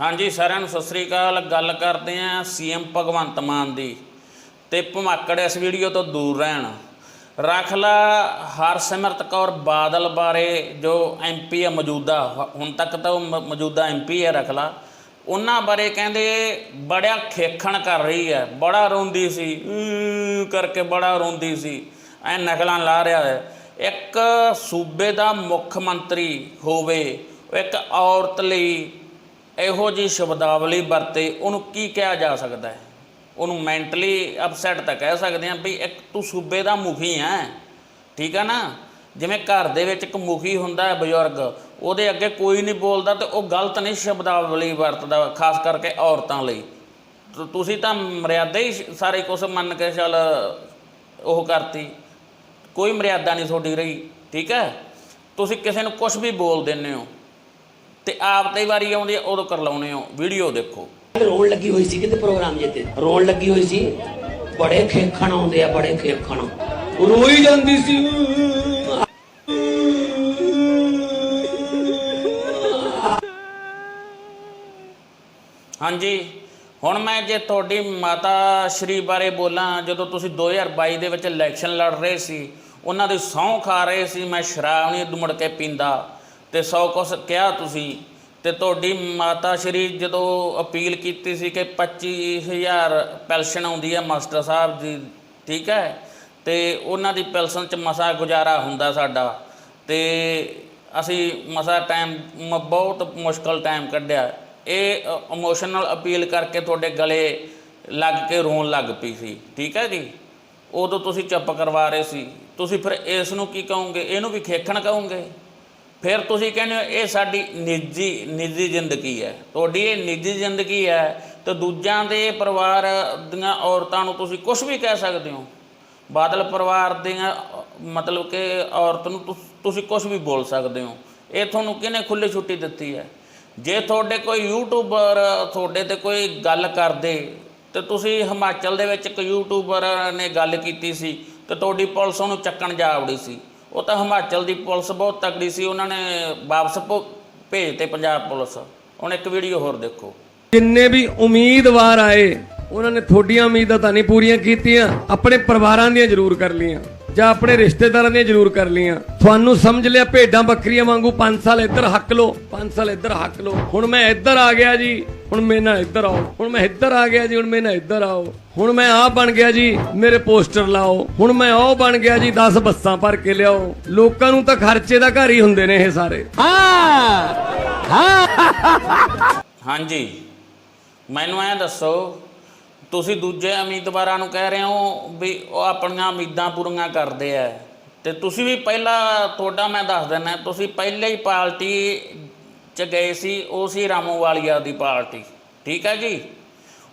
ਹਾਂਜੀ, ਸਾਰਿਆਂ ਨੂੰ ਸਤਿ ਸ੍ਰੀ ਅਕਾਲ। ਗੱਲ ਕਰਦੇ ਆਂ ਸੀਐਮ ਭਗਵੰਤ ਮਾਨ ਦੀ ਤੇ ਭਮਾਕੜ ਇਸ ਵੀਡੀਓ ਤੋਂ ਦੂਰ ਰਹਿਣ। ਰਖਲਾ ਹਰਸਿਮਰਤ ਕੌਰ ਬਾਦਲ ਬਾਰੇ ਜੋ ਐਮਪੀ ਹੈ ਮੌਜੂਦਾ ਹ- ਹੁਣ ਤੱਕ ਤਾਂ ਉਹ ਮ- ਮੌਜੂਦਾ ਐਮਪੀ ਹੈ ਰਖਲਾ ਉਹਨਾਂ ਬਾਰੇ ਕਹਿੰਦੇ ਬੜਾ ਖੇਖਣ ਕਰ ਰਹੀ ਹੈ। ਬੜਾ ਰੋਂਦੀ ਸੀ ਕਰਕੇ ਬੜਾ ਰੋਂਦੀ ਸੀ। ਐ ਨਕਲਾਂ ਲਾ ਰਿਹਾ ਹੈ। ਇੱਕ ਸੂਬੇ ਦਾ ਮੁੱਖ ਮੰਤਰੀ ਹੋਵੇ, ਇੱਕ ਔਰਤ ਲਈ ਇਹੋ ਜੀ ਸ਼ਬਦਾਵਲੀ ਵਰਤੇ ਉਹਨੂੰ ਕੀ ਕਿਹਾ ਜਾ ਸਕਦਾ ਹੈ? ਉਹਨੂੰ ਮੈਂਟਲੀ ਅਪਸੈਟ ਤਾਂ ਕਹਿ ਸਕਦੇ ਹਾਂ ਵੀ ਇੱਕ ਤੂੰ ਸੂਬੇ ਦਾ ਮੁਖੀ ਹੈ ਠੀਕ ਹੈ ਨਾ? ਜਿਵੇਂ ਘਰ ਦੇ ਵਿੱਚ ਇੱਕ ਮੁਖੀ ਹੁੰਦਾ ਹੈ ਬਜ਼ੁਰਗ, ਉਹਦੇ ਅੱਗੇ ਕੋਈ ਨਹੀਂ ਬੋਲਦਾ ਤੇ ਉਹ ਗਲਤ ਨਹੀਂ ਸ਼ਬਦਾਵਲੀ ਵਰਤਦਾ, ਖਾਸ ਕਰਕੇ ਔਰਤਾਂ ਲਈ। ਤੁਸੀਂ ਤਾਂ ਮਰਿਆਦਾ ਹੀ ਸਾਰੇ ਕੁਝ ਮੰਨ ਕੇ ਚੱਲ ਉਹ ਕਰਤੀ। ਕੋਈ ਮਰਿਆਦਾ ਨਹੀਂ ਤੁਹਾਡੀ ਰਹੀ, ਠੀਕ ਹੈ? ਤੁਸੀਂ ਕਿਸੇ ਨੂੰ ਕੁਝ ਵੀ ਬੋਲ ਦਿੰਦੇ ਹੋ। ਤੇ ਆਪ ਤੇ ਵਾਰੀ ਆਉਂਦੀ ਹੈ ਉਦੋਂ ਕਰ ਲਾਉਨੇ ਹੋ। ਵੀਡੀਓ ਦੇਖੋ। ਰੋਣ ਲੱਗੀ ਹੋਈ ਸੀ ਕਿਤੇ ਪ੍ਰੋਗਰਾਮ ਜਿੱਤੇ ਰੋਣ ਲੱਗੀ ਹੋਈ ਸੀ। ਬੜੇ ਖੇਖਣ ਆਉਂਦੇ ਆ ਬੜੇ ਖੇਖਣ। ਰੋਈ ਜਾਂਦੀ ਸੀ। ਹਾਂਜੀ ਹੁਣ ਮੈਂ ਜੇ ਤੁਹਾਡੀ ਮਾਤਾ ਸ਼੍ਰੀ ਬਾਰੇ ਬੋਲਾਂ ਜਦੋਂ ਤੁਸੀਂ 2022 ਦੇ ਵਿੱਚ ਇਲੈਕਸ਼ਨ ਲੜ ਰਹੇ ਸੀ ਉਹਨਾਂ ਦੀ ਸਹੁੰ ਖਾ ਰਹੇ ਸੀ ਮੈਂ ਸ਼ਰਾਬ ਨਹੀਂ ਦੁਮੜ ਕੇ ਪੀਂਦਾ। ਤੇ ਸੌ ਕੁਛ ਕਿਹਾ ਤੁਸੀਂ, ਤੇ ਤੁਹਾਡੀ ਮਾਤਾ ਸ਼੍ਰੀ ਜਦੋਂ ਅਪੀਲ ਕੀਤੀ ਸੀ ਕਿ 25000 ਪੈਨਸ਼ਨ ਆਉਂਦੀ ਹੈ ਮਾਸਟਰ ਸਾਹਿਬ ਦੀ ਠੀਕ ਹੈ? ਤੇ ਉਹਨਾਂ ਦੀ ਪੈਨਸ਼ਨ ਚ ਮਸਾ ਗੁਜ਼ਾਰਾ ਹੁੰਦਾ ਸਾਡਾ, ਤੇ ਅਸੀਂ ਮਸਾ ਟਾਈਮ ਬਹੁਤ ਮੁਸ਼ਕਲ ਟਾਈਮ ਕੱਢਿਆ। ਇਹ ਇਮੋਸ਼ਨਲ ਅਪੀਲ ਕਰਕੇ ਤੁਹਾਡੇ ਗਲੇ ਲੱਗ ਕੇ ਰੋਣ ਲੱਗ ਪਈ ਸੀ, ਠੀਕ ਹੈ ਜੀ? ਉਦੋਂ ਤੁਸੀਂ ਚੁੱਪ ਕਰਵਾ ਰਹੇ ਸੀ। ਤੁਸੀਂ ਫਿਰ ਇਸ ਨੂੰ ਕੀ ਕਹੋਗੇ? ਇਹਨੂੰ ਵੀ ਖੇਖਣ ਕਹੋਗੇ? ਫਿਰ ਤੁਸੀਂ ਕਹਿੰਦੇ ਹੋ, ਇਹ ਸਾਡੀ ਨਿੱਜੀ ਨਿੱਜੀ ਜ਼ਿੰਦਗੀ ਹੈ। ਤੁਹਾਡੀ ਇਹ ਨਿੱਜੀ ਜ਼ਿੰਦਗੀ ਹੈ ਤੇ ਦੂਜਿਆਂ ਦੇ ਪਰਿਵਾਰ ਦੀਆਂ ਔਰਤਾਂ ਨੂੰ ਤੁਸੀਂ ਕੁਝ ਵੀ ਕਹਿ ਸਕਦੇ ਹੋ। ਬਾਦਲ ਪਰਿਵਾਰ ਦੀਆਂ, ਮਤਲਬ ਕਿ ਔਰਤ ਨੂੰ ਤੁਸ- ਤੁਸੀਂ ਕੁਝ ਵੀ ਬੋਲ ਸਕਦੇ ਹੋ। ਇਹ ਤੁਹਾਨੂੰ ਕਿਹਨੇ ਖੁੱਲੀ ਛੁੱਟੀ ਦਿੱਤੀ ਹੈ? ਜੇ ਤੁਹਾਡੇ ਕੋਈ ਯੂਟਿਊਬਰ ਤੁਹਾਡੇ ਤੇ ਕੋਈ ਗੱਲ ਕਰਦੇ, ਤੇ ਤੁਸੀਂ ਹਿਮਾਚਲ ਦੇ ਵਿੱਚ ਇੱਕ ਯੂਟਿਊਬਰ ਨੇ ਗੱਲ ਕੀਤੀ ਸੀ, ਤੇ ਤੁਹਾਡੀ ਪੁਲਿਸ ਉਹਨੂੰ ਚੱਕਣ ਜਾ ਵੜੀ ਸੀ। ਉਹ ਤਾਂ ਹਿਮਾਚਲ ਦੀ ਪੁਲਿਸ ਬਹੁਤ ਤਕੜੀ ਸੀ, ਉਹਨਾਂ ਨੇ ਵਾਪਸ ਭੋ- ਭੇਜਤੇ ਪੰਜਾਬ ਪੁਲਿਸ। ਹੁਣ ਇੱਕ ਵੀਡੀਓ ਹੋਰ ਦੇਖੋ। ਜਿੰਨੇ ਵੀ ਉਮੀਦਵਾਰ ਆਏ, ਉਹਨਾਂ ਨੇ ਤੁਹਾਡੀਆਂ ਉਮੀਦਾਂ ਤਾਂ ਨਹੀਂ ਪੂਰੀਆਂ ਕੀਤੀਆਂ, ਆਪਣੇ ਪਰਿਵਾਰਾਂ ਦੀਆਂ ਜ਼ਰੂਰ ਕਰ ਲਈਆਂ। ਜਾਂ ਆਪਣੇ ਰਿਸ਼ਤੇਦਾਰਾਂ ਦੀਆਂ ਜ਼ਰੂਰ ਕਰ ਲੀਆਂ ਤੁਹਾਨੂੰ ਸਮਝ ਲਿਆ ਭੇਡਾਂ ਬੱਕਰੀਆਂ ਵਾਂਗੂ 5 ਸਾਲ ਇੱਧਰ ਹੱਕ ਲੋ 5 ਸਾਲ ਇੱਧਰ ਹੱਕ ਲੋ ਹੁਣ ਮੈਂ ਇੱਧਰ ਆ ਗਿਆ ਜੀ ਹੁਣ ਮੇਰੇ ਨਾਲ ਇੱਧਰ ਆਓ। ਹੁਣ ਮੈਂ ਇੱਧਰ ਆ ਗਿਆ ਜੀ ਹੁਣ ਮੇਰੇ ਨਾਲ ਇੱਧਰ ਆਓ। ਹੁਣ ਮੈਂ ਆਹ ਬਣ ਗਿਆ ਜੀ ਮੇਰੇ ਪੋਸਟਰ ਲਾਓ। ਹੁਣ ਮੈਂ ਉਹ ਬਣ ਗਿਆ ਜੀ 10 ਬੱਸਾਂ ਭਰ ਕੇ ਲਿਆਓ। ਲੋਕਾਂ ਨੂੰ ਤਾਂ ਖਰਚੇ ਦਾ ਘਰ ਹੀ ਹੁੰਦੇ ਨੇ ਇਹ ਸਾਰੇ। ਹਾਂਜੀ। ਮੈਨੂੰ ਐ ਦੱਸੋ ਤੁਸੀਂ ਦੂਜੇ ਉਮੀਦਵਾਰਾਂ ਨੂੰ ਕਹਿ ਰਹੇ ਹੋ ਵੀ ਉਹ ਆਪਣੀਆਂ ਉਮੀਦਾਂ ਪੂਰੀਆਂ ਕਰਦੇ ਆ ਤੇ ਤੁਸੀਂ ਵੀ ਪਹਿਲਾਂ ਤੁਹਾਡਾ ਮੈਂ ਦੱਸ ਦਿੰਦਾ, ਤੁਸੀਂ ਪਹਿਲੇ ਹੀ ਪਾਰਟੀ ਚ ਗਏ ਸੀ, ਉਹ ਸੀ ਰਾਮੂਵਾਲੀਆ ਦੀ ਪਾਰਟੀ, ਠੀਕ ਹੈ ਜੀ?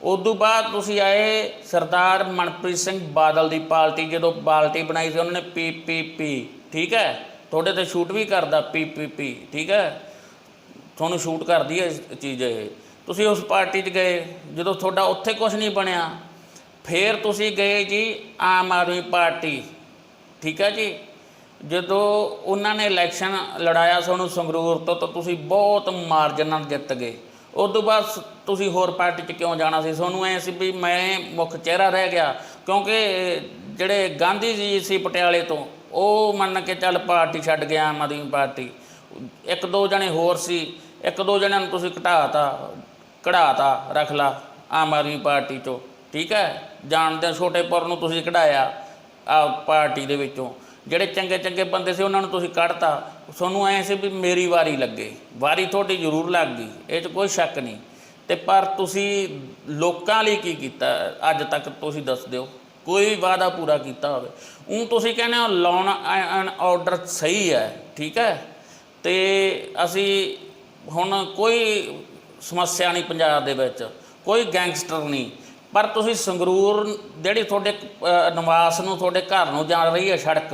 ਉਦੋਂ ਬਾਅਦ ਤੁਸੀਂ ਆਏ ਸਰਦਾਰ ਮਨਪ੍ਰੀਤ ਸਿੰਘ ਬਾਦਲ ਦੀ ਪਾਰਟੀ, ਜਦੋਂ ਪਾਰਟੀ ਬਣਾਈ ਸੀ, ਉਹਨਾਂ ਨੇ ਪੀਪੀਪੀ ਠੀਕ ਹੈ ਤੁਹਾਡੇ ਤੇ ਸ਼ੂਟ ਵੀ ਕਰਦਾ ਪੀਪੀਪੀ ਠੀਕ ਹੈ ਤੁਹਾਨੂੰ ਸ਼ੂਟ ਕਰਦੀ ਹੈ ਚੀਜ਼ ਇਹ। ਤੁਸੀਂ ਉਸ ਪਾਰਟੀ 'ਚ ਗਏ, ਜਦੋਂ ਤੁਹਾਡਾ ਉੱਥੇ ਕੁਝ ਨਹੀਂ ਬਣਿਆ, ਫੇਰ ਤੁਸੀਂ ਗਏ ਜੀ ਆਮ ਆਦਮੀ ਪਾਰਟੀ। ਠੀਕ ਹੈ ਜੀ? ਜਦੋਂ ਉਹਨਾਂ ਨੇ ਇਲੈਕਸ਼ਨ ਲੜਾਇਆ ਤੁਹਾਨੂੰ ਸੰਗਰੂਰ ਤੋਂ, ਤਾਂ ਤੁਸੀਂ ਬਹੁਤ ਮਾਰਜਨ ਨਾਲ ਜਿੱਤ ਗਏ। ਉਸ ਤੋਂ ਬਾਅਦ ਸ- ਤੁਸੀਂ ਹੋਰ ਪਾਰਟੀ 'ਚ ਕਿਉਂ ਜਾਣਾ ਸੀ? ਤੁਹਾਨੂੰ ਐ ਸੀ ਵੀ ਮੈਂ ਮੁੱਖ ਚਿਹਰਾ ਰਹਿ ਗਿਆ, ਕਿਉਂਕਿ ਜਿਹੜੇ ਗਾਂਧੀ ਜੀ ਸੀ ਪਟਿਆਲੇ ਤੋਂ, ਉਹ ਮੰਨ ਕੇ ਚੱਲ ਪਾਰਟੀ ਛੱਡ ਗਿਆ ਆਮ ਆਦਮੀ ਪਾਰਟੀ। ਇੱਕ ਦੋ ਜਣੇ ਹੋਰ ਸੀ, ਇੱਕ ਦੋ ਜਣਿਆਂ ਨੂੰ ਤੁਸੀਂ ਘਟਾਤਾ। ਕਢਾਤਾ, ਰੱਖ ਲਾ, ਆਮ ਆਦਮੀ ਪਾਰਟੀ ਚੋਂ, ਠੀਕ ਹੈ? ਜਾਣਦੇ ਛੋਟੇਪੁਰ ਨੂੰ ਤੁਸੀਂ ਕਢਾਇਆ ਆ ਪਾਰਟੀ ਦੇ ਵਿੱਚੋਂ। ਜਿਹੜੇ ਚੰਗੇ ਚੰਗੇ ਬੰਦੇ ਸੀ ਉਹਨਾਂ ਨੂੰ ਤੁਸੀਂ ਕੱਢਤਾ। ਤੁਹਾਨੂੰ ਐ ਸੀ ਵੀ ਮੇਰੀ ਵਾਰੀ ਲੱਗੇ। ਵਾਰੀ ਤੁਹਾਡੀ ਜ਼ਰੂਰ ਲੱਗ ਗਈ। ਇਹ 'ਚ ਕੋਈ ਸ਼ੱਕ ਨਹੀਂ। ਤੇ ਪਰ ਤੁਸੀਂ ਲੋਕਾਂ ਲਈ ਕੀ ਕੀਤਾ? ਅੱਜ ਤੱਕ ਤੁਸੀਂ ਦੱਸ ਦਿਓ ਕੋਈ ਵਾਅਦਾ ਪੂਰਾ ਕੀਤਾ ਹੋਵੇ। ਉਹ ਤੁਸੀਂ ਕਹਿੰਦੇ ਹੋ ਲੋਨ ਐਂਡ ਆਰਡਰ ਸਹੀ ਹੈ, ਠੀਕ ਹੈ? ਤੇ ਅਸੀਂ ਹੁਣ ਕੋਈ ਸਮੱਸਿਆ ਨਹੀਂ ਪੰਜਾਬ ਦੇ ਵਿੱਚ, ਕੋਈ ਗੈਂਗਸਟਰ ਨਹੀਂ। ਪਰ ਤੁਸੀਂ ਸੰਗਰੂਰ ਜਿਹੜੀ ਤੁਹਾਡੇ ਨਿਵਾਸ ਨੂੰ ਤੁਹਾਡੇ ਘਰ ਨੂੰ ਜਾ ਰਹੀ ਹੈ ਸੜਕ,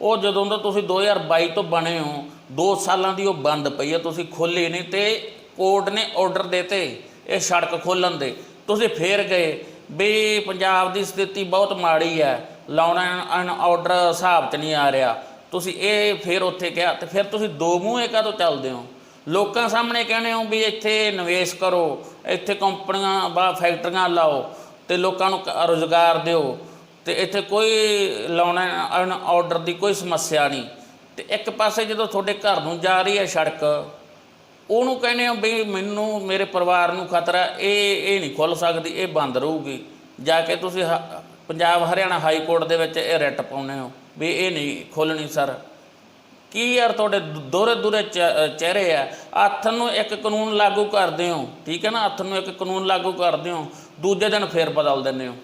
ਉਹ ਜਦੋਂ ਦਾ ਤੁਸੀਂ 2022 ਤੋਂ ਬਣੇ ਹੋ 2 ਸਾਲਾਂ ਦੀ ਉਹ ਬੰਦ ਪਈ ਹੈ, ਤੁਸੀਂ ਖੋਲੀ ਨਹੀਂ ਤੇ ਕੋਰਟ ਨੇ ਆਰਡਰ ਦਿੱਤੇ ਇਹ ਸੜਕ ਖੋਲਣ ਦੇ। ਤੁਸੀਂ ਫੇਰ ਗਏ ਵੀ ਪੰਜਾਬ ਦੀ ਸਥਿਤੀ ਬਹੁਤ ਮਾੜੀ ਹੈ, ਲਾਉਣਾ ਐਂਡ ਆਰਡਰ ਹਿਸਾਬ 'ਚ ਨਹੀਂ ਆ ਰਿਹਾ। ਤੁਸੀਂ ਇਹ ਫਿਰ ਉੱਥੇ ਕਿਹਾ ਤੇ ਫਿਰ ਤੁਸੀਂ ਦੋ ਮੂੰਹ ਇਹ ਕਦੋਂ ਚੱਲਦੇ ਹੋ? ਲੋਕਾਂ ਸਾਹਮਣੇ ਕਹਿੰਦੇ ਹੋ ਵੀ ਇੱਥੇ ਨਿਵੇਸ਼ ਕਰੋ, ਇੱਥੇ ਕੰਪਨੀਆਂ ਬਾ ਫੈਕਟਰੀਆਂ ਲਾਓ ਤੇ ਲੋਕਾਂ ਨੂੰ ਕ- ਰੁਜ਼ਗਾਰ ਦਿਓ। ਤੇ ਇੱਥੇ ਕੋਈ ਲਾਉਣਾ ਆਰਡਰ ਦੀ ਕੋਈ ਸਮੱਸਿਆ ਨਹੀਂ। ਤੇ ਇੱਕ ਪਾਸੇ ਜਦੋਂ ਤੁਹਾਡੇ ਘਰ ਨੂੰ ਜਾ ਰਹੀ ਹੈ ਸੜਕ, ਉਹਨੂੰ ਕਹਿੰਦੇ ਹੋ ਵੀ ਮੈਨੂੰ, ਮੇਰੇ ਪਰਿਵਾਰ ਨੂੰ ਖਤਰਾ, ਇਹ ਇਹ ਨਹੀਂ ਖੁੱਲ ਸਕਦੀ, ਇਹ ਬੰਦ ਰਹੂਗੀ। ਜਾ ਕੇ ਤੁਸੀਂ ਹ- ਪੰਜਾਬ ਹਰਿਆਣਾ ਹਾਈ ਕੋਰਟ ਦੇ ਵਿੱਚ ਇਹ ਰਿਟ ਪਾਉਨੇ ਹੋ, ਵੀ ਇਹ ਨਹੀਂ ਖੋਲਣੀ ਸਰ। ਕੀ ਯਾਰ ਤੁਹਾਡੇ ਦੋਰੇ ਦੂਰੇ ਚਿਹਰੇ ਆ? ਹੱਥ ਨੂੰ ਇੱਕ ਕਾਨੂੰਨ ਲਾਗੂ ਕਰਦੇ ਹੋ, ਠੀਕ ਹੈ ਨਾ? ਹੱਥ ਨੂੰ ਇੱਕ ਕਾਨੂੰਨ ਲਾਗੂ ਕਰਦੇ ਹੋ, ਦੂਜੇ ਦਿਨ ਫੇਰ ਬਦਲ ਦਿੰਦੇ ਹੋ।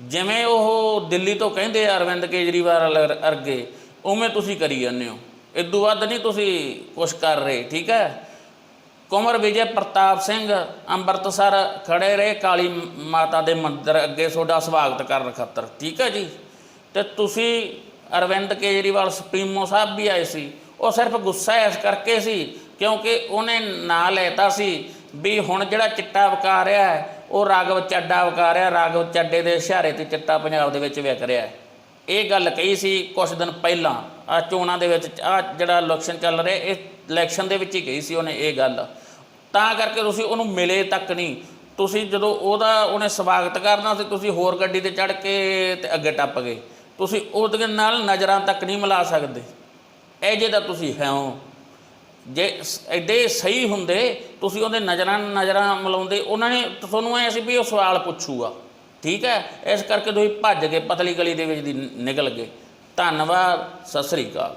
ਜਿਵੇਂ ਉਹ ਦਿੱਲੀ ਤੋਂ ਕਹਿੰਦੇ ਆ ਅਰਵਿੰਦ ਕੇਜਰੀਵਾਲ ਅਰਗੇ, ਉਵੇਂ ਤੁਸੀਂ ਕਰੀ ਜਾਂਦੇ ਹੋ। ਇਦੋਂ ਵੱਧ ਨਹੀਂ ਤੁਸੀਂ ਕੁਛ ਕਰ ਰਹੇ, ਠੀਕ ਹੈ? ਕੁਮਰ ਵਿਜੇ ਪ੍ਰਤਾਪ ਸਿੰਘ ਅੰਮ੍ਰਿਤਸਰ ਖੜੇ ਰਹੇ, ਕਾਲੀ ਮਾਤਾ ਦੇ ਮੰਦਿਰ ਅੱਗੇ ਤੁਹਾਡਾ ਸਵਾਗਤ ਕਰਨ ਖਾਤਰ, ਠੀਕ ਹੈ ਜੀ? ਤੇ ਤੁਸੀਂ ਅਰਵਿੰਦ ਕੇਜਰੀਵਾਲ ਸੁਪਰੀਮੋ ਸਾਹਿਬ ਵੀ ਆਏ ਸੀ। ਉਹ ਸਿਰਫ ਗੁੱਸਾ ਇਸ ਕਰਕੇ ਸੀ ਕਿਉਂਕਿ ਉਹਨੇ ਨਾਂ ਲੈਤਾ ਸੀ ਵੀ ਹੁਣ ਜਿਹੜਾ ਚਿੱਟਾ ਵਕਾ ਰਿਹਾ ਉਹ ਰਾਗਵ ਚੱਡਾ ਵਕਾ ਰਿਹਾ ਰਾਗਵ ਚੱਡੇ ਦੇ ਇਸ਼ਾਰੇ ਤੇ ਚਿੱਟਾ ਪੰਜਾਬ ਦੇ ਵਿੱਚ ਵਿਕ ਰਿਹਾ ਇਹ ਗੱਲ ਕਹੀ ਸੀ ਕੁਝ ਦਿਨ ਪਹਿਲਾਂ। ਆ ਚੋਣਾਂ ਦੇ ਵਿੱਚ ਆ ਜਿਹੜਾ ਇਲੈਕਸ਼ਨ ਚੱਲ ਰਿਹਾ, ਇਹ ਇਲੈਕਸ਼ਨ ਦੇ ਵਿੱਚ ਹੀ ਕਹੀ ਸੀ ਉਹਨੇ ਇਹ ਗੱਲ। ਤਾਂ ਕਰਕੇ ਤੁਸੀਂ ਉਹਨੂੰ ਮਿਲੇ ਤੱਕ ਨਹੀਂ। ਤੁਸੀਂ ਜਦੋਂ ਉਹਦਾ, ਉਹਨੇ ਸਵਾਗਤ ਕਰਨਾ ਸੀ, ਤੁਸੀਂ ਹੋਰ ਗੱਡੀ ਤੇ ਚੜ ਕੇ ਤੇ ਅੱਗੇ ਟੱਪ ਗਏ। ਤੁਸੀਂ ਉਹਦੇ ਨਾਲ ਨਜ਼ਰਾਂ ਤੱਕ ਨਹੀਂ ਮਿਲਾ ਸਕਦੇ। ਇਹ ਜੇ ਤਾਂ ਤੁਸੀਂ ਹੈ ਹੋ। ਜੇ ਸ- ਐਡੇ ਸਹੀ ਹੁੰਦੇ, ਤੁਸੀਂ ਉਹਦੇ ਨਜ਼ਰਾਂ ਨਜ਼ਰਾਂ ਮਿਲਾਉਂਦੇ, ਉਹਨਾਂ ਨੇ ਤੁਹਾਨੂੰ ਐ ਸੀ ਵੀ ਉਹ ਸਵਾਲ ਪੁੱਛੂਗਾ। ਠੀਕ ਹੈ? ਇਸ ਕਰਕੇ ਤੁਸੀਂ ਭੱਜ ਗਏ ਪਤਲੀ ਗਲੀ ਦੇ ਵਿੱਚ ਦੀ ਨਿਕਲ ਗਏ। ਧੰਨਵਾਦ, ਸਤਿ ਸ੍ਰੀ ਅਕਾਲ।